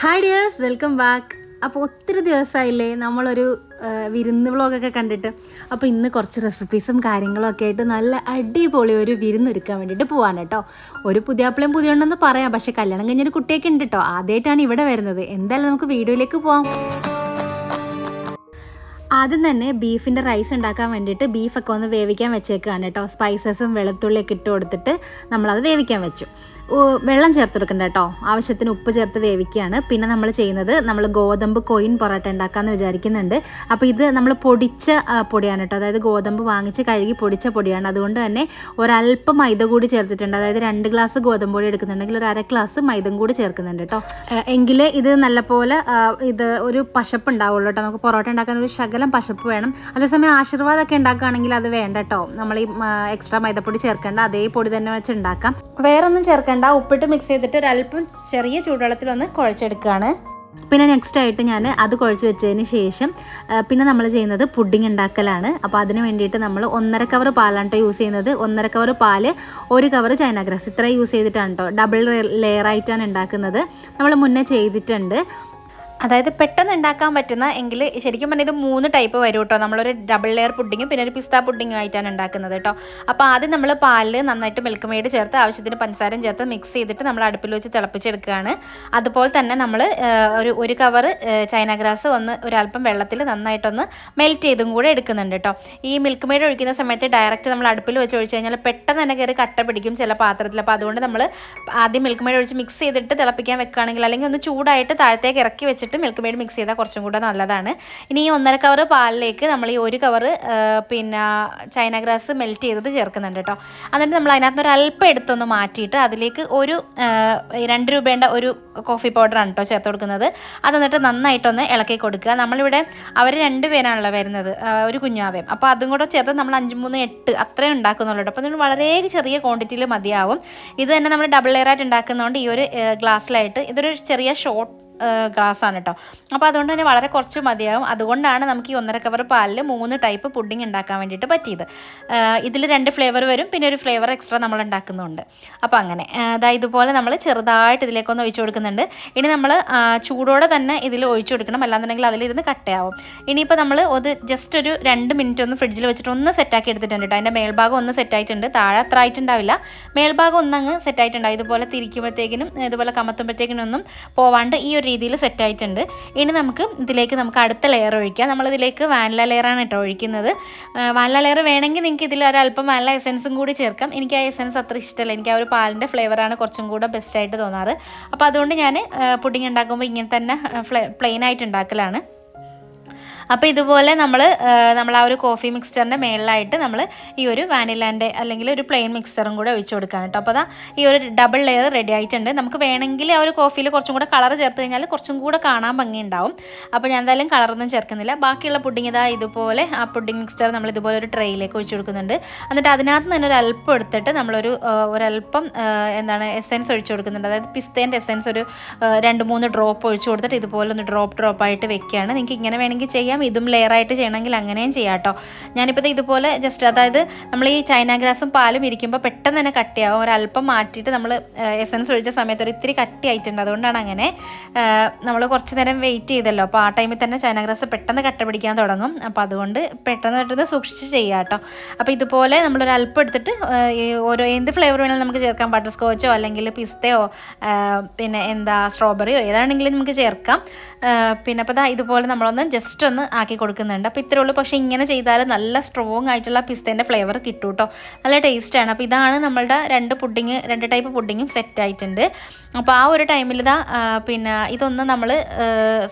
Hi dears welcome back അപ്പോൾ ഒത്തിരി ദിവസമായില്ലേ നമ്മളൊരു വിരുന്ന് വ്ളോഗൊക്കെ കണ്ടിട്ട്. അപ്പോൾ ഇന്ന് കുറച്ച് റെസിപ്പീസും കാര്യങ്ങളൊക്കെ ആയിട്ട് നല്ല അടിപൊളി ഒരു വിരുന്നൊരുക്കാൻ വേണ്ടിയിട്ട് പോകാൻ കേട്ടോ ഒരു പുതിയ അപ്പളയും പുതിയ ഉണ്ടെന്ന് പറയാം. പക്ഷേ കല്യാണം കഴിഞ്ഞൊരു കുട്ടിയൊക്കെ ഉണ്ട് കേട്ടോ ആദ്യമായിട്ടാണ് ഇവിടെ വരുന്നത്. എന്തായാലും നമുക്ക് വീഡിയോയിലേക്ക് പോവാം. ആദ്യം തന്നെ ബീഫിന്റെ റൈസ് ഉണ്ടാക്കാൻ വേണ്ടിയിട്ട് ബീഫൊക്കെ ഒന്ന് വേവിക്കാൻ വെച്ചേക്കാണ് കേട്ടോ സ്പൈസസും വെളുത്തുള്ളിയൊക്കെ ഇട്ട് കൊടുത്തിട്ട് നമ്മളത് വേവിക്കാൻ വെച്ചു. വെള്ളം ചേർത്ത് കൊടുക്കണ്ട കേട്ടോ. ആവശ്യത്തിന് ഉപ്പ് ചേർത്ത് വേവിക്കുകയാണ്. പിന്നെ നമ്മൾ ചെയ്യുന്നത് നമ്മൾ ഗോതമ്പ് കൊയിൻ പൊറോട്ട ഉണ്ടാക്കാമെന്ന് വിചാരിക്കുന്നുണ്ട്. അപ്പോൾ ഇത് നമ്മൾ പൊടിച്ച പൊടിയാണ് കേട്ടോ. അതായത് ഗോതമ്പ് വാങ്ങിച്ച് കഴുകി പൊടിച്ച പൊടിയാണ്. അതുകൊണ്ട് തന്നെ ഒരല്പം മൈദ കൂടി ചേർത്തിട്ടുണ്ട്. അതായത് രണ്ട് ഗ്ലാസ് ഗോതമ്പ് പൊടി എടുക്കുന്നുണ്ടെങ്കിൽ ഒരു അര ഗ്ലാസ് മൈദം കൂടി ചേർക്കുന്നുണ്ട് കേട്ടോ. എങ്കിൽ ഇത് നല്ലപോലെ ഇത് ഒരു പശപ്പ് ഉണ്ടാവുള്ളൂ കേട്ടോ. നമുക്ക് പൊറോട്ട ഉണ്ടാക്കാൻ ഒരു ശകലം പശപ്പ് വേണം. അതേസമയം ആശീർവാദമൊക്കെ ഉണ്ടാക്കുകയാണെങ്കിൽ അത് വേണ്ട കേട്ടോ. നമ്മൾ ഈ എക്സ്ട്രാ മൈദപ്പൊടി ചേർക്കേണ്ട അതേ പൊടി തന്നെ വെച്ച് ഉണ്ടാക്കാം. വേറൊന്നും ചേർക്കേണ്ട ഉപ്പിട്ട് മിക്സ് ചെയ്തിട്ട് ഒരല്പം ചെറിയ ചൂടുവെള്ളത്തിലൊന്ന് കുഴച്ചെടുക്കുകയാണ്. പിന്നെ നെക്സ്റ്റ് ആയിട്ട് ഞാൻ അത് കുഴച്ച് വെച്ചതിന് ശേഷം പിന്നെ നമ്മൾ ചെയ്യുന്നത് പുഡിംഗ് ഉണ്ടാക്കലാണ്. അപ്പോൾ അതിന് വേണ്ടിയിട്ട് നമ്മൾ ഒന്നര കവർ പാലാണ് കേട്ടോ യൂസ് ചെയ്യുന്നത്. ഒന്നര കവർ പാൽ ഒരു കവർ ചൈന ഗ്രാസ് ഇത്ര യൂസ് ചെയ്തിട്ടാണ് കേട്ടോ ഡബിൾ ലെയർ ആയിട്ടാണ് ഉണ്ടാക്കുന്നത്. നമ്മൾ മുന്നേ ചെയ്തിട്ടുണ്ട്. അതായത് പെട്ടെന്ന് ഉണ്ടാക്കാൻ പറ്റുന്ന എങ്കിൽ ശരിക്കും പറഞ്ഞാൽ ഇത് മൂന്ന് ടൈപ്പ് വരും കേട്ടോ നമ്മളൊരു ഡബിൾ ലെയർ പുഡിങ്ങും പിന്നെ ഒരു പിസ്ത പുഡിങ്ങും ആയിട്ടാണ് ഉണ്ടാക്കുന്നത് കേട്ടോ അപ്പോൾ ആദ്യം നമ്മൾ പാലിൽ നന്നായിട്ട് മിൽക്ക് മെയ്ഡ് ചേർത്ത് ആവശ്യത്തിന് പഞ്ചസാരം ചേർത്ത് മിക്സ് ചെയ്തിട്ട് നമ്മൾ അടുപ്പിൽ വെച്ച് തിളപ്പിച്ചെടുക്കുകയാണ്. അതുപോലെ തന്നെ നമ്മൾ ഒരു ഒരു കവർ ചൈന ഗ്രാസ് ഒന്ന് ഒരല്പം വെള്ളത്തിൽ നന്നായിട്ടൊന്ന് മെൽറ്റ് ചെയ്തും കൂടെ എടുക്കുന്നുണ്ട് കേട്ടോ ഈ മിൽക്ക് മെയ്ഡ് ഒഴിക്കുന്ന സമയത്ത് ഡയറക്റ്റ് നമ്മൾ അടുപ്പിൽ വെച്ച് ഒഴിച്ച് കഴിഞ്ഞാൽ പെട്ടെന്ന് തന്നെ കയറി കട്ട പിടിക്കും ചില പാത്രത്തിൽ അപ്പോൾ അതുകൊണ്ട് നമ്മൾ ആദ്യം മിൽക്ക് മെയ്ഡ് ഒഴിച്ച് മിക്സ് ചെയ്തിട്ട് തിളപ്പിക്കാൻ വെക്കുകയാണെങ്കിൽ അല്ലെങ്കിൽ ഒന്ന് ചൂടായിട്ട് താഴത്തേക്ക് ഇറക്കി വെച്ചിട്ട് മിൽക്ക് മെയ്ഡ് മിക്സ് ചെയ്താൽ കുറച്ചും കൂടെ നല്ലതാണ്. ഇനി ഈ ഒന്നര കവർ പാലിലേക്ക് നമ്മൾ ഈ ഒരു കവർ പിന്നെ ചൈന ഗ്രാസ് മെൽറ്റ് ചെയ്തത് ചേർക്കുന്നുണ്ട് കേട്ടോ എന്നിട്ട് നമ്മൾ അതിനകത്ത് ഒരു അല്പം എടുത്തൊന്ന് മാറ്റിയിട്ട് അതിലേക്ക് ഒരു രണ്ട് രൂപേന്റെ ഒരു കോഫി പൗഡറാണ് കേട്ടോ ചേർത്ത് കൊടുക്കുന്നത്. അത് എന്നിട്ട് നന്നായിട്ടൊന്ന് ഇളക്കി കൊടുക്കുക. നമ്മളിവിടെ അവർ രണ്ട് പേരാണല്ലോ വരുന്നത് ഒരു കുഞ്ഞാവേം അപ്പോൾ അതും കൂടെ ചേർത്ത് നമ്മൾ അഞ്ച് മൂന്ന് എട്ട് അത്രയും ഉണ്ടാക്കുന്നുള്ളൂ അപ്പോൾ നിങ്ങൾ വളരെ ചെറിയ ക്വാണ്ടിറ്റിയിൽ മതിയാവും. ഇത് തന്നെ നമ്മൾ ഡബിൾ ലെയർ ആയിട്ട് ഉണ്ടാക്കുന്നതുകൊണ്ട് ഈ ഒരു ഗ്ലാസ്സിലായിട്ട് ഇതൊരു ചെറിയ ഷോർട്ട് ഗ്ലാസ് ആണ് കേട്ടോ അപ്പോൾ അതുകൊണ്ട് തന്നെ വളരെ കുറച്ച് മതിയാവും. അതുകൊണ്ടാണ് നമുക്ക് ഈ ഒന്നര കവർ പാലിൽ മൂന്ന് ടൈപ്പ് പുഡിംഗ് ഉണ്ടാക്കാൻ വേണ്ടിയിട്ട് പറ്റിയത്. ഇതിൽ രണ്ട് ഫ്ലേവർ വരും പിന്നെ ഒരു ഫ്ലേവർ എക്സ്ട്രാ നമ്മൾ ഉണ്ടാക്കുന്നുണ്ട്. അപ്പോൾ അങ്ങനെ അതായത് ഇതുപോലെ നമ്മൾ ചെറുതായിട്ട് ഇതിലേക്കൊന്ന് ഒഴിച്ചു കൊടുക്കുന്നുണ്ട്. ഇനി നമ്മൾ ചൂടോടെ തന്നെ ഇതിൽ ഒഴിച്ചു കൊടുക്കണം. അല്ലാന്നുണ്ടെങ്കിൽ അതിലിരുന്ന് കട്ടയാവും ഇനിയിപ്പോൾ നമ്മൾ അത് ജസ്റ്റ് ഒരു രണ്ട് മിനിറ്റ് ഒന്ന് ഫ്രിഡ്ജിൽ വെച്ചിട്ട് ഒന്ന് സെറ്റ് ആക്കി എടുത്തിട്ടുണ്ട് കേട്ടോ അതിന്റെ മേൽഭാഗം ഒന്ന് സെറ്റായിട്ടുണ്ട് താഴെ അത്ര ആയിട്ടുണ്ടാവില്ല. മേൽഭാഗം ഒന്നങ്ങ് സെറ്റായിട്ടുണ്ടാവും ഇതുപോലെ തിരിക്കുമ്പോഴത്തേക്കിനും ഇതുപോലെ കമത്തുമ്പോഴത്തേക്കിനും ഒന്നും പോവാണ്ട് ഈ ഒരു രീതിയിൽ സെറ്റ് ആയിട്ടുണ്ട്. ഇനി നമുക്ക് ഇതിലേക്ക് നമുക്ക് അടുത്ത ലെയർ ഒഴിക്കാം. നമ്മളിതിലേക്ക് വാനില ലെയറാണ് കേട്ടോ ഒഴിക്കുന്നത്. വാനില ലെയർ വേണമെങ്കിൽ നിങ്ങൾക്ക് ഇതിൽ ഒരല്പം വാനില എസൻസും കൂടി ചേർക്കാം. എനിക്ക് ആ എസൻസ് അത്ര ഇഷ്ടമല്ല. എനിക്ക് ആ ഒരു പാലിന്റെ ഫ്ലേവറാണ് കുറച്ചും കൂടെ ബെസ്റ്റായിട്ട് തോന്നാറ്. അപ്പോൾ അതുകൊണ്ട് ഞാൻ പുഡിങ് ഉണ്ടാക്കുമ്പോൾ ഇങ്ങനെ തന്നെ പ്ലെയിൻ ആയിട്ട് ഉണ്ടാക്കലാണ്. അപ്പോൾ ഇതുപോലെ നമ്മൾ നമ്മൾ ആ ഒരു കോഫി മിക്സ്ചറിന്റെ മേളിലായിട്ട് നമ്മൾ ഈ ഒരു വാനിലാന്റെ അല്ലെങ്കിൽ ഒരു പ്ലെയിൻ മിക്സ്ചറും കൂടെ ഒഴിച്ചു കൊടുക്കാൻ കേട്ടോ. അപ്പോൾ അതാ ഈ ഒരു ഡബിൾ ലെയർ റെഡി ആയിട്ടുണ്ട്. നമുക്ക് വേണമെങ്കിൽ ആ ഒരു കോഫിയിൽ കുറച്ചും കൂടെ കളർ ചേർത്ത് കഴിഞ്ഞാൽ കുറച്ചും കൂടെ കാണാൻ ഭംഗി ഉണ്ടാവും അപ്പോൾ ഞാൻ എന്തായാലും കളറൊന്നും ചേർക്കുന്നില്ല. ബാക്കിയുള്ള പുഡിംഗ് ഇതാ ഇതുപോലെ ആ പുഡിംഗ് മിക്സ്ചർ നമ്മൾ ഇതുപോലെ ഒരു ട്രെയിലേക്ക് ഒഴിച്ചു കൊടുക്കുന്നുണ്ട്. എന്നിട്ട് അതിനകത്ത് തന്നെ ഒരു അല്പം എടുത്തിട്ട് നമ്മളൊരു ഒരല്പം എന്താണ് എസെൻസ് ഒഴിച്ചു കൊടുക്കുന്നുണ്ട്. അതായത് പിസ്തേന്റെ എസെൻസ് ഒരു രണ്ട് മൂന്ന് ഡ്രോപ്പ് ഒഴിച്ചു കൊടുത്തിട്ട് ഇതുപോലെ ഒന്ന് ഡ്രോപ്പ് ഡ്രോപ്പ് ആയിട്ട് വെക്കുകയാണ്. നിങ്ങൾക്ക് ഇങ്ങനെ വേണമെങ്കിൽ ചെയ്യാം. ഇതും ലെയറായിട്ട് ചെയ്യണമെങ്കിൽ അങ്ങനെയും ചെയ്യാം കേട്ടോ. ഞാനിപ്പോൾ ഇതുപോലെ ജസ്റ്റ് അതായത് നമ്മൾ ഈ ചൈന ഗ്രാസും പാലും ഇരിക്കുമ്പോൾ പെട്ടെന്ന് തന്നെ കട്ടിയാവും. ഒരല്പം മാറ്റിയിട്ട് നമ്മൾ എസൻസ് ഒഴിച്ച സമയത്ത് ഒരു ഇത്തിരി കട്ടിയായിട്ടുണ്ട്. അതുകൊണ്ടാണ് അങ്ങനെ നമ്മൾ കുറച്ച് നേരം വെയിറ്റ് ചെയ്തല്ലോ. അപ്പോൾ ആ ടൈമിൽ തന്നെ ചൈന ഗ്രാസ് പെട്ടെന്ന് കട്ട പിടിക്കാൻ തുടങ്ങും. അപ്പോൾ അതുകൊണ്ട് പെട്ടെന്ന് പെട്ടെന്ന് സൂക്ഷിച്ച് ചെയ്യാം കേട്ടോ. അപ്പോൾ ഇതുപോലെ നമ്മളൊരു അല്പം എടുത്തിട്ട് ഓരോ എന്ത് ഫ്ലേവർ വേണമെങ്കിലും നമുക്ക് ചേർക്കാം. ബട്ടർ സ്കോച്ചോ അല്ലെങ്കിൽ പിസ്തയോ പിന്നെ എന്താ സ്ട്രോബെറിയോ ഏതാണെങ്കിലും നമുക്ക് ചേർക്കാം. പിന്നെ അപ്പോൾ ഇതുപോലെ നമ്മളൊന്ന് ജസ്റ്റ് ഒന്ന് ആക്കി കൊടുക്കുന്നുണ്ട്. അപ്പോൾ ഇത്രേ ഉള്ളൂ. പക്ഷേ ഇങ്ങനെ ചെയ്താൽ നല്ല സ്ട്രോങ് ആയിട്ടുള്ള പിസ്തേന്റെ ഫ്ലേവർ കിട്ടും കേട്ടോ നല്ല ടേസ്റ്റാണ് അപ്പോൾ ഇതാണ് നമ്മളുടെ രണ്ട് പുഡിങ് രണ്ട് ടൈപ്പ് പുഡിങ്ങും സെറ്റ് ആയിട്ടുണ്ട്. അപ്പോൾ ആ ഒരു ടൈമിൽ ഇതാ പിന്നെ ഇതൊന്ന് നമ്മൾ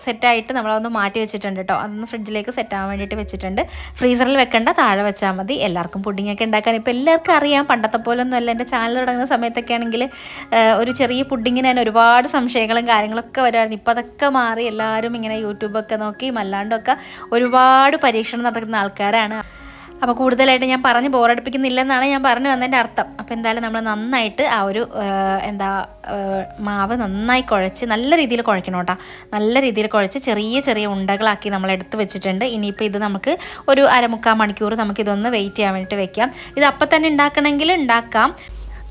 സെറ്റായിട്ട് നമ്മളൊന്ന് മാറ്റി വെച്ചിട്ടുണ്ട് കേട്ടോ അതൊന്ന് ഫ്രിഡ്ജിലേക്ക് സെറ്റ് ആവാൻ വേണ്ടിയിട്ട് വെച്ചിട്ടുണ്ട്. ഫ്രീസറിൽ വെക്കേണ്ട താഴെ വെച്ചാൽ മതി. എല്ലാവർക്കും പുഡിങ്ങൊക്കെ ഉണ്ടാക്കാൻ ഇപ്പോൾ എല്ലാവർക്കും അറിയാം. പണ്ടത്തെ പോലെ ഒന്നും അല്ല എന്റെ ചാനൽ തുടങ്ങുന്ന സമയത്തൊക്കെ ആണെങ്കിൽ ഒരു ചെറിയ പുഡിങ്ങിന് തന്നെ ഒരുപാട് സംശയങ്ങളും കാര്യങ്ങളൊക്കെ വരുമായിരുന്നു ഇപ്പോൾ അതൊക്കെ മാറി എല്ലാവരും ഇങ്ങനെ യൂട്യൂബൊക്കെ നോക്കി അല്ലാണ്ടൊക്കെ ഒരുപാട് പരീക്ഷണം നടക്കുന്ന ആൾക്കാരാണ്. അപ്പോൾ കൂടുതലായിട്ട് ഞാൻ പറഞ്ഞ് ബോറടിപ്പിക്കുന്നില്ലെന്നാണ് ഞാൻ പറഞ്ഞു വന്നതിന്റെ അർത്ഥം. അപ്പോൾ എന്തായാലും നമ്മൾ നന്നായിട്ട് ആ ഒരു എന്താ മാവ് നന്നായി കുഴച്ച് നല്ല രീതിയിൽ കുഴക്കണം കേട്ടോ. നല്ല രീതിയിൽ കുഴച്ച് ചെറിയ ചെറിയ ഉണ്ടകളാക്കി നമ്മൾ എടുത്ത് വെച്ചിട്ടുണ്ട്. ഇനിയിപ്പോൾ ഇത് നമുക്ക് ഒരു അരമുക്കാൽ മണിക്കൂർ നമുക്ക് ഇതൊന്ന് വെയിറ്റ് ചെയ്യാൻ വേണ്ടിയിട്ട് വെക്കാം. ഇത് അപ്പം തന്നെ ഉണ്ടാക്കണമെങ്കിൽ ഉണ്ടാക്കാം.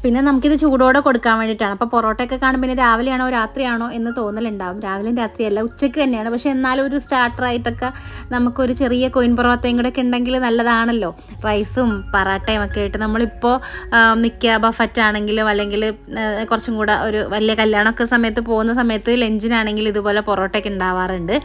പിന്നെ നമുക്കിത് ചൂടോടെ കൊടുക്കാൻ വേണ്ടിയിട്ടാണ്. അപ്പോൾ പൊറോട്ടയൊക്കെ കാണുമ്പോൾ പിന്നെ രാവിലെയാണോ രാത്രിയാണോ എന്ന് തോന്നലുണ്ടാവും. രാവിലെയും രാത്രിയല്ല ഉച്ചയ്ക്ക് തന്നെയാണ്. പക്ഷേ എന്നാലും ഒരു സ്റ്റാർട്ടറായിട്ടൊക്കെ നമുക്കൊരു ചെറിയ കോയിൻ പൊറോട്ടയും കൂടെ ഒക്കെ ഉണ്ടെങ്കിൽ നല്ലതാണല്ലോ. റൈസും പറാട്ടയും ഒക്കെ ആയിട്ട് നമ്മളിപ്പോൾ മിക്ക ബഫറ്റ് ആണെങ്കിലും അല്ലെങ്കിൽ കുറച്ചും കൂടെ ഒരു വലിയ കല്യാണമൊക്കെ സമയത്ത് പോകുന്ന സമയത്ത് ലഞ്ചിനാണെങ്കിൽ ഇതുപോലെ പൊറോട്ടയൊക്കെ ഉണ്ടാവാറുണ്ട്.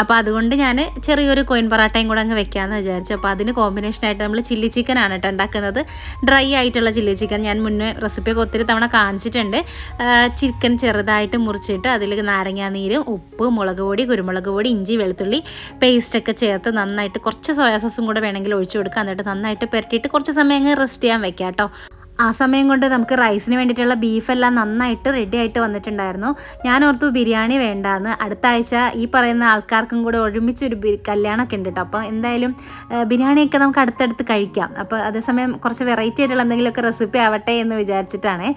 അപ്പോൾ അതുകൊണ്ട് ഞാൻ ചെറിയൊരു കോയിൻ പൊറാട്ടയും കൂടെ അങ്ങ് വെക്കാമെന്ന് വിചാരിച്ചു. അപ്പോൾ അതിന് കോമ്പിനേഷനായിട്ട് നമ്മൾ ചില്ലി ചിക്കൻ ആണ് കേട്ടോ ഉണ്ടാക്കുന്നത്. ഡ്രൈ ആയിട്ടുള്ള ചില്ലി ചിക്കൻ ഞാൻ മുന്നേ റെസിപ്പിയൊക്കെ ഒത്തിരി തവണ കാണിച്ചിട്ടുണ്ട്. ചിക്കൻ ചെറുതായിട്ട് മുറിച്ചിട്ട് അതിൽ നാരങ്ങ നീരും ഉപ്പ് മുളക് പൊടി കുരുമുളക് പൊടി ഇഞ്ചി വെളുത്തുള്ളി പേസ്റ്റൊക്കെ ചേർത്ത് നന്നായിട്ട് കുറച്ച് സോയാ സോസും കൂടെ വേണമെങ്കിൽ ഒഴിച്ചു കൊടുക്കുക എന്നിട്ട് നന്നായിട്ട് പുരട്ടിയിട്ട് കുറച്ച് സമയം അങ്ങ് റെസ്റ്റ് ചെയ്യാൻ വെക്കാം കേട്ടോ ആ സമയം കൊണ്ട് നമുക്ക് റൈസിന് വേണ്ടിയിട്ടുള്ള ബീഫെല്ലാം നന്നായിട്ട് റെഡി ആയിട്ട് വന്നിട്ടുണ്ടായിരുന്നു. ഞാൻ ഓർത്തു ബിരിയാണി വേണ്ടാന്ന്. അടുത്ത ആഴ്ച ഈ പറയുന്ന ആൾക്കാർക്കും കൂടെ ഒരുമിച്ചൊരു ഒരു കല്യാണമൊക്കെ ഉണ്ട് കേട്ടോ അപ്പോൾ എന്തായാലും ബിരിയാണിയൊക്കെ നമുക്ക് അടുത്തടുത്ത് കഴിക്കാം. അപ്പോൾ അതേസമയം കുറച്ച് വെറൈറ്റി ആയിട്ടുള്ള എന്തെങ്കിലുമൊക്കെ റെസിപ്പി ആവട്ടെ എന്ന് വിചാരിച്ചിട്ടാണ്.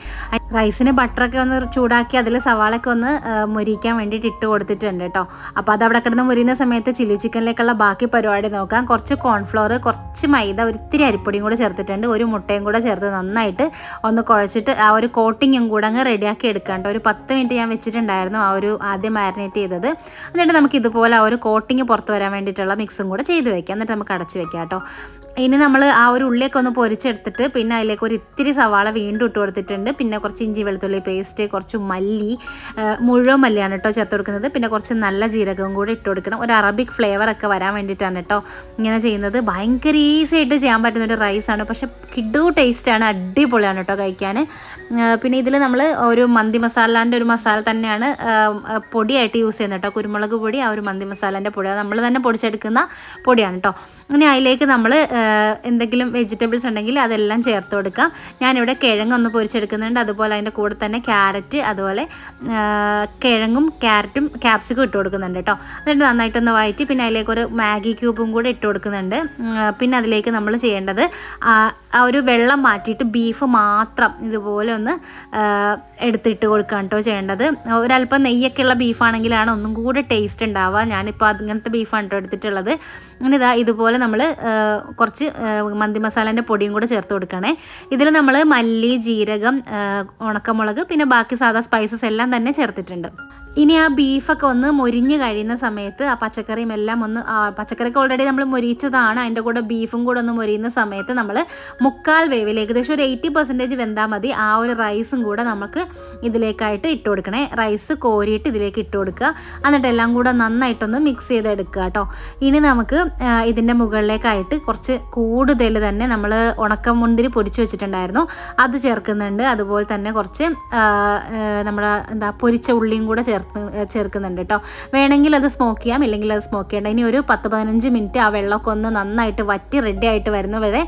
റൈസിന് ബട്ടറൊക്കെ ഒന്ന് ചൂടാക്കി അതിൽ സവാളൊക്കെ ഒന്ന് മുരിക്കാൻ വേണ്ടിയിട്ട് ഇട്ട് കൊടുത്തിട്ടുണ്ട് കേട്ടോ അപ്പോൾ അത് അവിടെ കിടന്ന് മുരിയുന്ന സമയത്ത് ചില്ലി ചിക്കനിലേക്കുള്ള ബാക്കി പരിപാടി നോക്കാം. കുറച്ച് കോൺഫ്ലോർ കുറച്ച് മൈദ ഒരിത്തിരി അരിപ്പൊടിയും കൂടെ ചേർത്തിട്ടുണ്ട്. ഒരു മുട്ടയും കൂടെ ചേർത്ത് നന്നായിട്ട് ഒന്ന് കുഴച്ചിട്ട് ആ ഒരു കോട്ടിങ്ങും കൂടെ അങ്ങ് റെഡിയാക്കി എടുക്കാം കേട്ടോ ഒരു പത്ത് മിനിറ്റ് ഞാൻ വെച്ചിട്ടുണ്ടായിരുന്നു ആ ഒരു ആദ്യം മാരിനേറ്റ് ചെയ്തത്. എന്നിട്ട് നമുക്ക് ഇതുപോലെ ആ ഒരു കോട്ടിങ് പുറത്ത് വരാൻ വേണ്ടിയിട്ടുള്ള മിക്സും കൂടെ ചെയ്ത് വെക്കാം. എന്നിട്ട് നമുക്ക് അടച്ച് വെക്കാം കേട്ടോ ഇനി നമ്മൾ ആ ഒരു ഉള്ളിയൊക്കെ ഒന്ന് പൊരിച്ചെടുത്തിട്ട് പിന്നെ അതിലേക്ക് ഒരു ഇത്തിരി സവാള വീണ്ടും ഇട്ട് കൊടുത്തിട്ടുണ്ട്. പിന്നെ കുറച്ച് ഇഞ്ചി വെളുത്തുള്ളി പേസ്റ്റ് കുറച്ച് മല്ലി മുഴുവൻ മല്ലിയാണ് കേട്ടോ ചേർത്ത് കൊടുക്കുന്നത്. പിന്നെ കുറച്ച് നല്ല ജീരകവും കൂടി ഇട്ട് കൊടുക്കണം. ഒരു അറബിക് ഫ്ലേവർ ഒക്കെ വരാൻ വേണ്ടിയിട്ടാണ് കേട്ടോ ഇങ്ങനെ ചെയ്യുന്നത്. ഭയങ്കര ഈസി ആയിട്ട് ചെയ്യാൻ പറ്റുന്ന ഒരു റൈസാണ് പക്ഷെ കിഡു ടേസ്റ്റാണ് അടിപൊളിയാണ് കേട്ടോ കഴിക്കാൻ. പിന്നെ ഇതിൽ നമ്മൾ ഒരു മന്തി മസാലാന്റെ ഒരു മസാല തന്നെയാണ് പൊടിയായിട്ട് യൂസ് ചെയ്യുന്നത് കേട്ടോ. കുരുമുളക് പൊടി ആ ഒരു മന്തി മസാലേന്റെ പൊടിയാണ്. നമ്മൾ തന്നെ പൊടിച്ചെടുക്കുന്ന പൊടിയാണ് കേട്ടോ. ഇനി അതിലേക്ക് നമ്മൾ എന്തെങ്കിലും വെജിറ്റബിൾസ് ഉണ്ടെങ്കിൽ അതെല്ലാം ചേർത്ത് കൊടുക്കാം. ഞാനിവിടെ കിഴങ്ങൊന്ന് പൊരിച്ചെടുക്കുന്നുണ്ട്. അതുപോലെ അതിന്റെ കൂടെ തന്നെ ക്യാരറ്റ് അതുപോലെ കിഴങ്ങും ക്യാരറ്റും ക്യാപ്സിക്കും ഇട്ട് കൊടുക്കുന്നുണ്ട് കേട്ടോ. എന്നിട്ട് നന്നായിട്ടൊന്ന് വഴറ്റി പിന്നെ അതിലേക്ക് ഒരു മാഗി ക്യൂബും കൂടെ ഇട്ട് കൊടുക്കുന്നുണ്ട്. പിന്നെ അതിലേക്ക് നമ്മൾ ചെയ്യേണ്ടത് ആ ഒരു വെള്ളം മാറ്റിയിട്ട് ബീഫ് മാത്രം ഇതുപോലെ ഒന്ന് എടുത്തിട്ട് കൊടുക്കുക കേട്ടോ ചെയ്യേണ്ടത്. ഒരല്പം നെയ്യൊക്കെയുള്ള ബീഫാണെങ്കിലാണ് ഒന്നും കൂടെ ടേസ്റ്റ് ഉണ്ടാവുക. ഞാനിപ്പോൾ അങ്ങനത്തെ ബീഫാണ് കേട്ടോ എടുത്തിട്ടുള്ളത്. അങ്ങനെ ഇതാ ഇതുപോലെ നമ്മൾ കുറച്ച് മന്തി മസാലേന്റെ പൊടിയും കൂടെ ചേർത്ത് കൊടുക്കണേ. ഇതിൽ നമ്മൾ മല്ലി ജീരകം ഉണക്കമുളക് പിന്നെ ബാക്കി സാധാ സ്പൈസസ് എല്ലാം തന്നെ ചേർത്തിട്ടുണ്ട്. ഇനി ആ ബീഫൊക്കെ ഒന്ന് മൊരിഞ്ഞ് കഴിയുന്ന സമയത്ത് ആ പച്ചക്കറിയും എല്ലാം ഒന്ന് ആ, പച്ചക്കറിക്ക് ഓൾറെഡി നമ്മൾ മൊരിച്ചതാണ്. അതിന്റെ കൂടെ ബീഫും കൂടെ ഒന്ന് മൊരിയുന്ന സമയത്ത് നമ്മൾ മുക്കാൽ വേവിൽ ഏകദേശം ഒരു എയ്റ്റി പെർസെന്റേജ് വെന്താൽ മതി. ആ ഒരു റൈസും കൂടെ നമുക്ക് ഇതിലേക്കായിട്ട് ഇട്ട് കൊടുക്കണേ. റൈസ് കോരിയിട്ട് ഇതിലേക്ക് ഇട്ട് കൊടുക്കുക. എന്നിട്ട് എല്ലാം കൂടെ നന്നായിട്ടൊന്ന് മിക്സ് ചെയ്തെടുക്കുക കേട്ടോ. ഇനി നമുക്ക് ഇതിന്റെ ഇതിന്റെ മുകളിലേക്കായിട്ട് കുറച്ച് കൂടുതൽ തന്നെ നമ്മൾ ഉണക്കമുന്തിരി പൊരിച്ച് വെച്ചിട്ടുണ്ടായിരുന്നു. അത് ചേർക്കുന്നുണ്ട്. അതുപോലെ തന്നെ കുറച്ച് നമ്മുടെ എന്താ പൊരിച്ച ഉള്ളിയും കൂടെ ചേർത്ത് ചേർക്കുന്നുണ്ട് കേട്ടോ. വേണമെങ്കിൽ അത് സ്മോക്ക് ചെയ്യാം. ഇല്ലെങ്കിൽ അത് സ്മോക്ക് ചെയ്യേണ്ട. ഇനി ഒരു പത്ത് പതിനഞ്ച് മിനിറ്റ് ആ വെള്ളമൊക്കെ ഒന്ന് നന്നായിട്ട് വറ്റി റെഡി ആയിട്ട് വരുന്നവരെ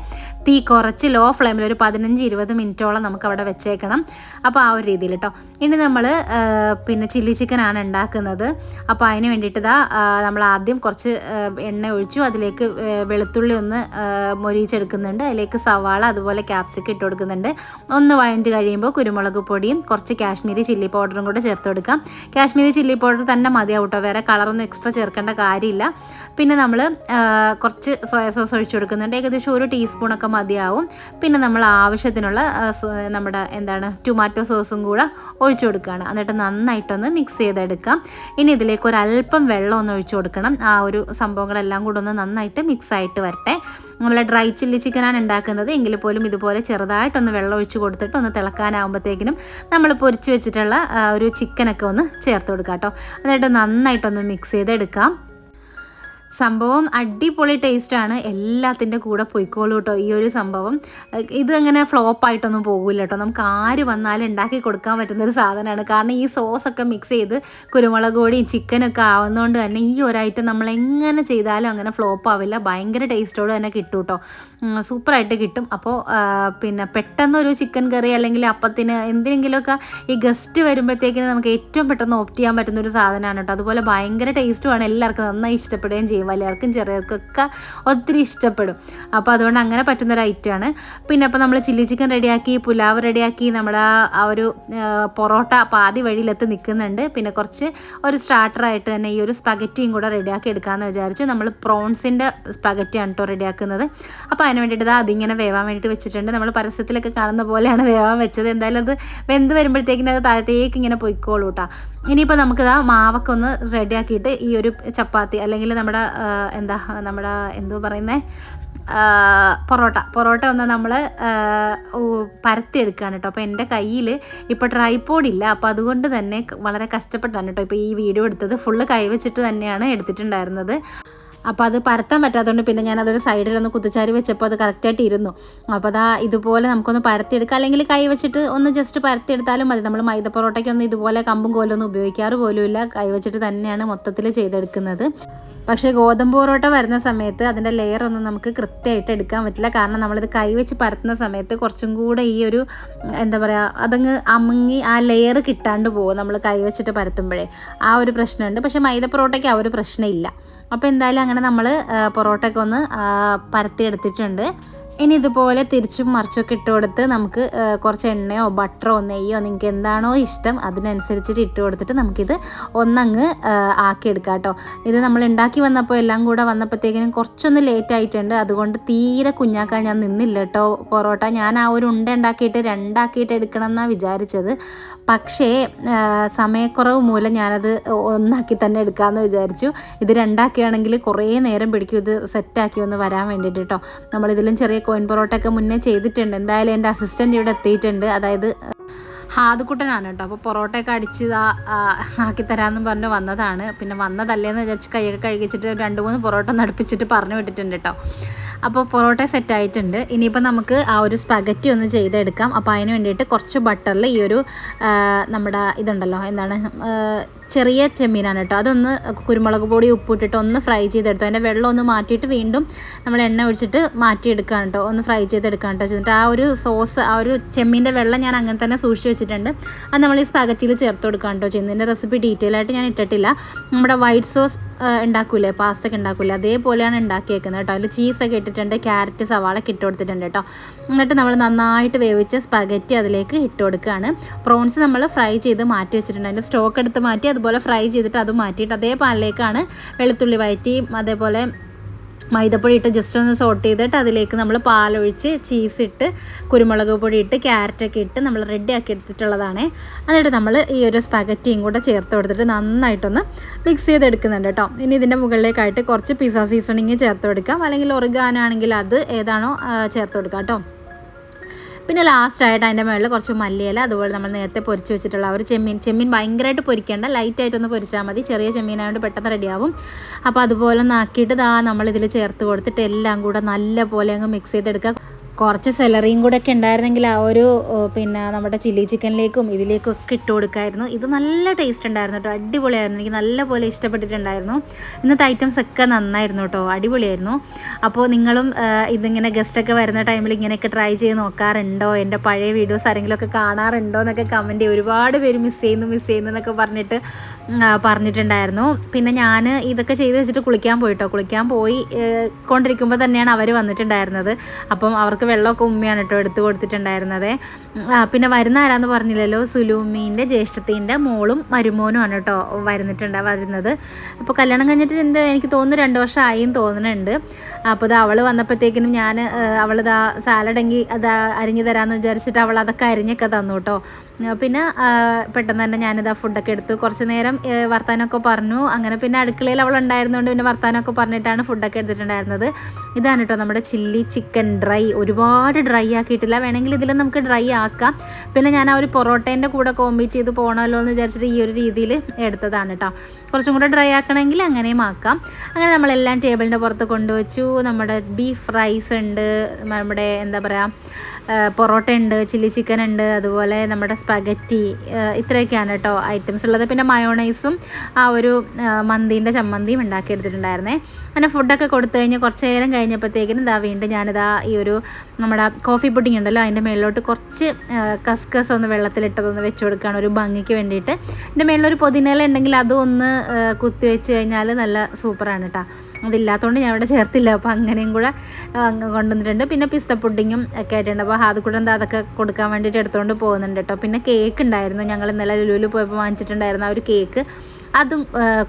തീ കുറച്ച് ലോ ഫ്ലെയിമിൽ ഒരു പതിനഞ്ച് ഇരുപത് മിനിറ്റോളം നമുക്ക് അവിടെ വെച്ചേക്കണം. അപ്പോൾ ആ ഒരു രീതിയിൽ കേട്ടോ. ഇനി നമ്മൾ പിന്നെ ചില്ലി ചിക്കനാണ് ഉണ്ടാക്കുന്നത്. അപ്പോൾ അതിന് വേണ്ടിയിട്ട് നമ്മൾ ആദ്യം കുറച്ച് എണ്ണ ഒഴിച്ചു. അതിലേക്ക് വെളുത്തുള്ളി ഒന്ന് മൊരിയിച്ചെടുക്കുന്നുണ്ട്. അതിലേക്ക് സവാള അതുപോലെ ക്യാപ്സിക്കം ഇട്ട് കൊടുക്കുന്നുണ്ട്. ഒന്ന് വഴണ്ട് കഴിയുമ്പോൾ കുരുമുളക് പൊടിയും കുറച്ച് കാശ്മീരി ചില്ലി പൗഡറും കൂടെ ചേർത്ത് കൊടുക്കാം. കാശ്മീരി ചില്ലി പൗഡർ തന്നെ മതിയാവും കേട്ടോ വേറെ കളറൊന്നും എക്സ്ട്രാ ചേർക്കേണ്ട കാര്യമില്ല. പിന്നെ നമ്മൾ കുറച്ച് സോയ സോസ് ഒഴിച്ചു കൊടുക്കുന്നുണ്ട്. ഏകദേശം ഒരു ടീസ്പൂണൊക്കെ മതിയാവും. പിന്നെ നമ്മൾ ആവശ്യത്തിനുള്ള നമ്മുടെ എന്താണ് ടൊമാറ്റോ സോസും കൂടെ ഒഴിച്ചു കൊടുക്കുകയാണ്. എന്നിട്ട് നന്നായിട്ടൊന്ന് മിക്സ് ചെയ്തെടുക്കാം. ഇനി ഇതിലേക്ക് ഒരു അല്പം വെള്ളം ഒന്ന് ഒഴിച്ചു കൊടുക്കണം. ആ ഒരു സംഭവങ്ങളെല്ലാം കൂടെ ഒന്ന് നന്നായിട്ട് മിക്സ് ആയിട്ട് വരട്ടെ. നമ്മൾ ഡ്രൈ ചില്ലി ചിക്കനാണ് ഉണ്ടാക്കുന്നത്. എങ്കിൽ പോലും ഇതുപോലെ ചെറുതായിട്ടൊന്ന് വെള്ളം ഒഴിച്ച് കൊടുത്തിട്ട് ഒന്ന് തിളക്കാനാകുമ്പോഴത്തേക്കിനും നമ്മൾ പൊരിച്ച് വെച്ചിട്ടുള്ള ഒരു ചിക്കനൊക്കെ ഒന്ന് ചേർത്ത് കൊടുക്കാം കേട്ടോ. എന്നിട്ട് നന്നായിട്ടൊന്ന് മിക്സ് ചെയ്തെടുക്കാം. സംഭവം അടിപൊളി ടേസ്റ്റാണ് എല്ലാത്തിന്റെ കൂടെ പൊയ്ക്കോളൂ കേട്ടോ ഈ ഒരു സംഭവം. ഇത് അങ്ങനെ ഫ്ലോപ്പായിട്ടൊന്നും പോകില്ല കേട്ടോ നമുക്ക് ആര് വന്നാലും ഉണ്ടാക്കി കൊടുക്കാൻ പറ്റുന്ന ഒരു സാധനമാണ് കാരണം ഈ സോസൊക്കെ മിക്സ് ചെയ്ത് കുരുമുളക് പൊടിയും ചിക്കനൊക്കെ ആവുന്നതുകൊണ്ട് തന്നെ ഈ ഒരു ഐറ്റം നമ്മൾ എങ്ങനെ ചെയ്താലും അങ്ങനെ ഫ്ലോപ്പ് ആവില്ല. ഭയങ്കര ടേസ്റ്റോട് തന്നെ കിട്ടും കേട്ടോ സൂപ്പറായിട്ട് കിട്ടും. അപ്പോൾ പിന്നെ പെട്ടെന്നൊരു ചിക്കൻ കറി അല്ലെങ്കിൽ അപ്പത്തിന് എന്തിനെങ്കിലുമൊക്കെ ഈ ഗസ്റ്റ് വരുമ്പോഴത്തേക്കിന് നമുക്ക് ഏറ്റവും പെട്ടെന്ന് ഓപ്റ്റ് ചെയ്യാൻ പറ്റുന്ന ഒരു സാധനമാണ് കേട്ടോ. അതുപോലെ ഭയങ്കര ടേസ്റ്റുമാണ് എല്ലാവർക്കും നന്നായി ഇഷ്ടപ്പെടുകയും ചെയ്യും. വലിയവർക്കും ചെറിയവർക്കൊക്കെ ഒത്തിരി ഇഷ്ടപ്പെടും. അപ്പോൾ അതുകൊണ്ട് അങ്ങനെ പറ്റുന്ന ഒരു ഐറ്റമാണ് പിന്നെ അപ്പോൾ നമ്മൾ ചില്ലി ചിക്കൻ റെഡിയാക്കി പുലാവ് റെഡിയാക്കി നമ്മുടെ ആ ഒരു പൊറോട്ട പാതി വഴിയിലെത്തി നിൽക്കുന്നുണ്ട് പിന്നെ കുറച്ച് ഒരു സ്റ്റാർട്ടറായിട്ട് തന്നെ ഈ ഒരു സ്പഗറ്റിയും കൂടെ റെഡിയാക്കി എടുക്കാമെന്ന് വിചാരിച്ചു. നമ്മൾ പ്രോൺസിന്റെ സ്പഗറ്റിയാണ് കേട്ടോ റെഡിയാക്കുന്നത് അപ്പോൾ അതിന് വേണ്ടിയിട്ട് അതിങ്ങനെ വേവാൻ വേണ്ടിയിട്ട് വെച്ചിട്ടുണ്ട്. നമ്മൾ പരസ്യത്തിലൊക്കെ കാണുന്ന പോലെയാണ് വേവാൻ വെച്ചത്. എന്തായാലും അത് വെന്ത് വരുമ്പോഴത്തേക്കിനും അത് താഴത്തേക്ക് ഇങ്ങനെ പൊയ്ക്കോളൂ കേട്ടോ ഇനിയിപ്പോൾ നമുക്കിതാ മാവൊക്കെ ഒന്ന് റെഡിയാക്കിയിട്ട് ഈ ഒരു ചപ്പാത്തി അല്ലെങ്കിൽ നമ്മുടെ എന്താ നമ്മുടെ എന്തോ പറയുന്നത് പൊറോട്ട. പൊറോട്ട ഒന്ന് നമ്മൾ പരത്തിയെടുക്കുകയാണ് കേട്ടോ അപ്പോൾ എന്റെ കയ്യിൽ ഇപ്പോൾ ട്രൈപോഡ് ഇല്ല. അപ്പോൾ അതുകൊണ്ട് തന്നെ വളരെ കഷ്ടപ്പെട്ടാണ് കേട്ടോ ഇപ്പോൾ ഈ വീഡിയോ എടുത്തത്. ഫുള്ള് കൈവച്ചിട്ട് തന്നെയാണ് എടുത്തിട്ടുണ്ടായിരുന്നത്. അപ്പോൾ അത് പരത്താൻ പറ്റാത്തതുകൊണ്ട് പിന്നെ ഞാൻ അതൊരു സൈഡിലൊന്ന് കുത്തിച്ചാരി വെച്ചപ്പോൾ അത് കറക്റ്റായിട്ട് ഇരുന്നു. അപ്പോൾ അതാ ഇതുപോലെ നമുക്കൊന്ന് പരത്തിയെടുക്കുക അല്ലെങ്കിൽ കൈ വെച്ചിട്ട് ഒന്ന് ജസ്റ്റ് പരത്തിയെടുത്താലും മതി. നമ്മൾ മൈദ പൊറോട്ടയ്ക്കൊന്നും ഇതുപോലെ കമ്പും കോലൊന്നും ഉപയോഗിക്കാറ് പോലുമില്ല കൈ വെച്ചിട്ട് തന്നെയാണ് മൊത്തത്തിൽ ചെയ്തെടുക്കുന്നത്. പക്ഷേ ഗോതമ്പ് പൊറോട്ട വരുന്ന സമയത്ത് അതിന്റെ ലെയർ ഒന്നും നമുക്ക് കൃത്യമായിട്ട് എടുക്കാൻ പറ്റില്ല. കാരണം നമ്മളിത് കൈ വെച്ച് പരത്തുന്ന സമയത്ത് കുറച്ചും കൂടെ ഈ ഒരു എന്താ പറയുക അതങ്ങ് അമുങ്ങി ആ ലെയർ കിട്ടാണ്ട് പോകും നമ്മൾ കൈ വെച്ചിട്ട് പരത്തുമ്പോഴേ. ആ ഒരു പ്രശ്നമുണ്ട്. പക്ഷേ മൈദ പൊറോട്ടയ്ക്ക് ആ ഒരു പ്രശ്നമില്ല അപ്പോൾ എന്തായാലും അങ്ങനെ നമ്മൾ പൊറോട്ടയൊക്കെ ഒന്ന് പരത്തി പരത്തിയെടുത്തിട്ടുണ്ട്. ഇനി ഇതുപോലെ തിരിച്ചും മറിച്ചൊക്കെ ഇട്ട് കൊടുത്ത് നമുക്ക് കുറച്ച് എണ്ണയോ ബട്ടറോ നെയ്യോ നിങ്ങൾക്ക് എന്താണോ ഇഷ്ടം അതിനനുസരിച്ചിട്ട് ഇട്ട് കൊടുത്തിട്ട് നമുക്കിത് ഒന്നങ്ങ് ആക്കിയെടുക്കാം കേട്ടോ. ഇത് നമ്മൾ ഉണ്ടാക്കി വന്നപ്പോൾ എല്ലാം കൂടെ വന്നപ്പോഴത്തേക്കിനും കുറച്ചൊന്ന് ലേറ്റ് ആയിട്ടുണ്ട്. അതുകൊണ്ട് തീരെ കുഞ്ഞാക്കാൻ ഞാൻ നിന്നില്ല കേട്ടോ. പൊറോട്ട ഞാൻ ആ ഒരു ഉണ്ട ഉണ്ടാക്കിയിട്ട് രണ്ടാക്കിയിട്ട് എടുക്കണം എന്നാണ് വിചാരിച്ചത്. പക്ഷേ സമയക്കുറവ് മൂലം ഞാനത് ഒന്നാക്കി തന്നെ എടുക്കാമെന്ന് വിചാരിച്ചു. ഇത് രണ്ടാക്കിയാണെങ്കിൽ കുറേ നേരം പിടിക്കും. ഇത് സെറ്റാക്കി ഒന്ന് വരാൻ വേണ്ടിയിട്ട് കേട്ടോ നമ്മളിതിലും ചെറിയ കോയിൻ പൊറോട്ടയൊക്കെ മുന്നേ ചെയ്തിട്ടുണ്ട്. എന്തായാലും എന്റെ അസിസ്റ്റന്റ് ഇവിടെ എത്തിയിട്ടുണ്ട്. അതായത് ഹാദുക്കുട്ടനാണ് കേട്ടോ അപ്പോൾ പൊറോട്ടയൊക്കെ അടിച്ച് ആക്കി തരാമെന്ന് പറഞ്ഞ് വന്നതാണ്. പിന്നെ വന്നതല്ലേന്ന് വിചാരിച്ച് കൈയൊക്കെ കഴുകിച്ചിട്ട് രണ്ട് മൂന്ന് പൊറോട്ട നടുപ്പിച്ചിട്ട് പറഞ്ഞു വിട്ടിട്ടുണ്ട് കേട്ടോ അപ്പോൾ പൊറോട്ട സെറ്റ് ആയിട്ടുണ്ട്. ഇനിയിപ്പോൾ നമുക്ക് ആ ഒരു സ്പഗറ്റി ഒന്ന് ചെയ്തെടുക്കാം. അപ്പോൾ അതിന് വേണ്ടിയിട്ട് കുറച്ച് ബട്ടറിൽ ഈ ഒരു നമ്മുടെ ഇതുണ്ടല്ലോ എന്താണ് ചെറിയ ചെമ്മീനാണ് കേട്ടോ. അതൊന്ന് കുരുമുളക് പൊടി ഉപ്പിട്ടിട്ട് ഒന്ന് ഫ്രൈ ചെയ്തെടുത്തു. അതിന്റെ വെള്ളം ഒന്ന് മാറ്റിയിട്ട് വീണ്ടും നമ്മൾ എണ്ണ ഒഴിച്ചിട്ട് മാറ്റിയെടുക്കുകയാണ് കേട്ടോ. ഒന്ന് ഫ്രൈ ചെയ്തെടുക്കുകയാണ് കേട്ടോ എന്നിട്ട് ആ ഒരു സോസ് ആ ഒരു ചെമ്മീന്റെ വെള്ളം ഞാൻ അങ്ങനെ തന്നെ സൂക്ഷിച്ച് വെച്ചിട്ടുണ്ട്. അത് നമ്മൾ ഈ സ്പാഗറ്റിയിൽ ചേർത്ത് കൊടുക്കുകയാണ് കേട്ടോ ചെയ്യുന്നതിന്റെ റെസിപ്പി ഡീറ്റെയിൽ ആയിട്ട് ഞാൻ ഇട്ടിട്ടില്ല. നമ്മുടെ വൈറ്റ് സോസ് ഉണ്ടാക്കൂലേ? പാസ്ത ഒക്കെ ഉണ്ടാക്കൂലേ? അതേപോലെയാണ് ഉണ്ടാക്കിയേക്കുന്നത് കേട്ടോ. അതിൽ ചീസൊക്കെ ഇട്ടിട്ടുണ്ട് ക്യാരറ്റ് സവാള ഒക്കെ ഇട്ട് കൊടുത്തിട്ടുണ്ട് കേട്ടോ. എന്നിട്ട് നമ്മൾ നന്നായിട്ട് വേവിച്ച സ്പഗറ്റി അതിലേക്ക് ഇട്ട് കൊടുക്കുകയാണ്. പ്രോൺസ് നമ്മൾ ഫ്രൈ ചെയ്ത് മാറ്റി വെച്ചിട്ടുണ്ട്. അതിന്റെ സ്റ്റോക്ക് എടുത്ത് മാറ്റി അതുപോലെ ഫ്രൈ ചെയ്തിട്ട് അത് മാറ്റിയിട്ട് അതേ പാനിലേക്കാണ് വെളുത്തുള്ളി വയറ്റിയും അതേപോലെ മൈദപ്പൊടി ഇട്ട് ജസ്റ്റ് ഒന്ന് സോട്ട് ചെയ്തിട്ട് അതിലേക്ക് നമ്മൾ പാലൊഴിച്ച് ചീസ് ഇട്ട് കുരുമുളക് പൊടി ഇട്ട് ക്യാരറ്റൊക്കെ ഇട്ട് നമ്മൾ റെഡി ആക്കി എടുത്തിട്ടുള്ളതാണ്. എന്നിട്ട് നമ്മൾ ഈ ഒരു സ്പഗറ്റിയും കൂടെ ചേർത്ത് കൊടുത്തിട്ട് നന്നായിട്ടൊന്ന് മിക്സ് ചെയ്തെടുക്കുന്നുണ്ട് കേട്ടോ ഇനി ഇതിന്റെ മുകളിലേക്കായിട്ട് കുറച്ച് പിസ്സ സീസണിങ് ചേർത്ത് കൊടുക്കാം. അല്ലെങ്കിൽ ഒറിഗാനാണെങ്കിൽ അത് ഏതാണോ ചേർത്ത് കൊടുക്കാം കേട്ടോ പിന്നെ ലാസ്റ്റായിട്ട് അതിന്റെ മുകളിൽ കുറച്ച് മല്ലിയില അതുപോലെ നമ്മൾ നേരത്തെ പൊരിച്ച് വെച്ചിട്ടുള്ള ഒരു ചെമ്മീൻ. ചെമ്മീൻ ഭയങ്കരമായിട്ട് പൊരിക്കേണ്ട ലൈറ്റായിട്ടൊന്ന് പൊരിച്ചാൽ മതി. ചെറിയ ചെമ്മീനായതുകൊണ്ട് പെട്ടെന്ന് റെഡിയാവും അപ്പോൾ അതുപോലെ ഒന്ന് ആക്കിയിട്ട് നമ്മളിതിൽ ചേർത്ത് കൊടുത്തിട്ട് എല്ലാം കൂടെ നല്ല പോലെ അങ്ങ് മിക്സ് ചെയ്തെടുക്കുക. കുറച്ച് സെലറിയും കൂടെ ഒക്കെ ഉണ്ടായിരുന്നെങ്കിൽ ആ ഒരു പിന്നെ നമ്മുടെ ചില്ലി ചിക്കനിലേക്കും ഇതിലേക്കും ഒക്കെ ഇട്ട് കൊടുക്കായിരുന്നു. ഇത് നല്ല ടേസ്റ്റ് ഉണ്ടായിരുന്നു കേട്ടോ. അടിപൊളിയായിരുന്നു. എനിക്ക് നല്ല പോലെ ഇഷ്ടപ്പെട്ടിട്ടുണ്ടായിരുന്നു. ഇന്നത്തെ ഐറ്റംസ് ഒക്കെ നന്നായിരുന്നു കേട്ടോ. അടിപൊളിയായിരുന്നു. അപ്പോൾ നിങ്ങളും ഇതിങ്ങനെ ഗസ്റ്റൊക്കെ വരുന്ന ടൈമിൽ ഇങ്ങനെയൊക്കെ ട്രൈ ചെയ്ത് നോക്കാറുണ്ടോ? എന്റെ പഴയ വീഡിയോസ് ആരെങ്കിലും ഒക്കെ കാണാറുണ്ടോ എന്നൊക്കെ കമന്റ് ചെയ്യും. ഒരുപാട് പേര് മിസ് ചെയ്യുന്നു മിസ് ചെയ്യുന്നു എന്നൊക്കെ പറഞ്ഞിട്ട് പറഞ്ഞിട്ടുണ്ടായിരുന്നു. പിന്നെ ഞാൻ ഇതൊക്കെ ചെയ്ത് വെച്ചിട്ട് കുളിക്കാൻ പോയിട്ടോ കുളിക്കാൻ പോയി കൊണ്ടിരിക്കുമ്പോൾ തന്നെയാണ് അവർ വന്നിട്ടുണ്ടായിരുന്നത്. അപ്പം അവർക്ക് വെള്ളമൊക്കെ ഉമ്മയാണ് കേട്ടോ എടുത്തു കൊടുത്തിട്ടുണ്ടായിരുന്നത്. പിന്നെ വരുന്ന ആരാന്ന് പറഞ്ഞില്ലല്ലോ? സുലൂമീന്റെ ജ്യേഷ്ഠത്തിന്റെ മോളും മരുമോനുമാണ് കേട്ടോ വരുന്നിട്ടുണ്ട് വരുന്നത്. അപ്പോൾ കല്യാണം കഴിഞ്ഞിട്ട് എന്ത് എനിക്ക് തോന്നുന്നു രണ്ട് വർഷം എന്ന് തോന്നുന്നുണ്ട്. അപ്പോൾ ഇത് അവൾ വന്നപ്പോഴത്തേക്കിനും ഞാൻ അവളിതാ സാലഡെങ്കിൽ അത് അരിഞ്ഞു തരാമെന്ന് വിചാരിച്ചിട്ട് അവൾ അതൊക്കെ അരിഞ്ഞൊക്കെ തന്നു കേട്ടോ. പിന്നെ പെട്ടെന്ന് തന്നെ ഞാനിത് ആ ഫുഡൊക്കെ എടുത്തു. കുറച്ച് നേരം വർത്താനമൊക്കെ പറഞ്ഞു. അങ്ങനെ പിന്നെ അടുക്കളയിൽ അവൾ ഉണ്ടായിരുന്നുകൊണ്ട് പിന്നെ വർത്താനമൊക്കെ പറഞ്ഞിട്ടാണ് ഫുഡൊക്കെ എടുത്തിട്ടുണ്ടായിരുന്നത്. ഇതാണ് കേട്ടോ നമ്മുടെ ചില്ലി ചിക്കൻ ഡ്രൈ ഒരുപാട് ഡ്രൈ ആക്കിയിട്ടില്ല. വേണമെങ്കിൽ ഇതിൽ നമുക്ക് ഡ്രൈ ആക്കാം. പിന്നെ ഞാൻ ആ ഒരു പൊറോട്ടേന്റെ കൂടെ കോമ്പീറ്റ് ചെയ്ത് പോകണമല്ലോ എന്ന് വിചാരിച്ചിട്ട് ഈ ഒരു രീതിയിൽ എടുത്തതാണ് കേട്ടോ കുറച്ചും കൂടെ ഡ്രൈ ആക്കണമെങ്കിൽ അങ്ങനെയും ആക്കാം. അങ്ങനെ നമ്മളെല്ലാം ടേബിളിന്റെ പുറത്ത് കൊണ്ടുവച്ചു. നമ്മുടെ ബീഫ് റൈസ് ഉണ്ട് നമ്മുടെ എന്താ പറയുക പൊറോട്ട ഉണ്ട് ചില്ലി ചിക്കൻ ഉണ്ട് അതുപോലെ നമ്മുടെ സ്പഗറ്റി ഇത്രയൊക്കെയാണ് കേട്ടോ ഐറ്റംസ് ഉള്ളത്. പിന്നെ മയോണൈസും ആ ഒരു മന്തീന്റെ ചമ്മന്തിയും ഉണ്ടാക്കിയെടുത്തിട്ടുണ്ടായിരുന്നേ. അങ്ങനെ ഫുഡൊക്കെ കൊടുത്തു കഴിഞ്ഞ് കുറച്ച് നേരം കഴിഞ്ഞപ്പോഴത്തേക്കിനും ഇതാ വീണ്ടും ഞാനിതാ ഈ ഒരു നമ്മുടെ കോഫി പുഡിംഗ് ഉണ്ടല്ലോ അതിന്റെ മേളിലോട്ട് കുറച്ച് കസ്കസ് ഒന്ന് വെള്ളത്തിലിട്ടതൊന്ന് വെച്ച് കൊടുക്കുകയാണ് ഒരു ഭംഗിക്ക് വേണ്ടിയിട്ട്. എന്റെ മേളിലൊരു പൊതിനയില ഉണ്ടെങ്കിൽ അതൊന്ന് കുത്തി വെച്ച് കഴിഞ്ഞാൽ നല്ല സൂപ്പറാണ് കേട്ടോ അതില്ലാത്തതുകൊണ്ട് ഞാൻ ഇവിടെ ചേർത്തില്ല. അപ്പോൾ അങ്ങനെയും കൂടെ കൊണ്ടുവന്നിട്ടുണ്ട്. പിന്നെ പിസ്ത പുഡിങ്ങും ഒക്കെ ആയിട്ടുണ്ട്. അപ്പോൾ അത് കൂടെ എന്താ അതൊക്കെ കൊടുക്കാൻ വേണ്ടിയിട്ട് എടുത്തുകൊണ്ട് പോകുന്നുണ്ട് കേട്ടോ പിന്നെ കേക്ക് ഉണ്ടായിരുന്നു. ഞങ്ങൾ ഇന്നലെ ലുലുവിൽ പോയപ്പോൾ വാങ്ങിച്ചിട്ടുണ്ടായിരുന്നു ആ ഒരു കേക്ക് അതും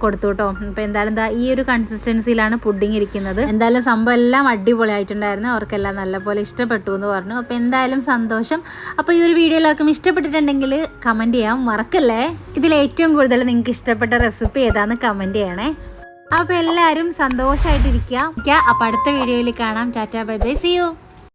കൊടുത്തു കേട്ടോ. അപ്പോൾ എന്തായാലും എന്താ ഈ ഒരു കൺസിസ്റ്റൻസിയിലാണ് പുഡിങ് ഇരിക്കുന്നത്. എന്തായാലും സംഭവം എല്ലാം അടിപൊളിയായിട്ടുണ്ടായിരുന്നു. അവർക്കെല്ലാം നല്ലപോലെ ഇഷ്ടപ്പെട്ടു എന്ന് പറഞ്ഞു. അപ്പോൾ എന്തായാലും സന്തോഷം. അപ്പോൾ ഈ ഒരു വീഡിയോ എല്ലാവർക്കും ഇഷ്ടപ്പെട്ടിട്ടുണ്ടെങ്കിൽ കമന്റ് ചെയ്യാം മറക്കല്ലേ? ഇതിൽ ഏറ്റവും കൂടുതൽ നിങ്ങൾക്ക് ഇഷ്ടപ്പെട്ട റെസിപ്പി ഏതാന്ന് കമന്റ് ചെയ്യണേ. അപ്പോൾ എല്ലാവരും സന്തോഷമായിട്ടിരിക്കുക അപ്പോൾ അടുത്ത വീഡിയോയിൽ കാണാം. Tata bye bye. See you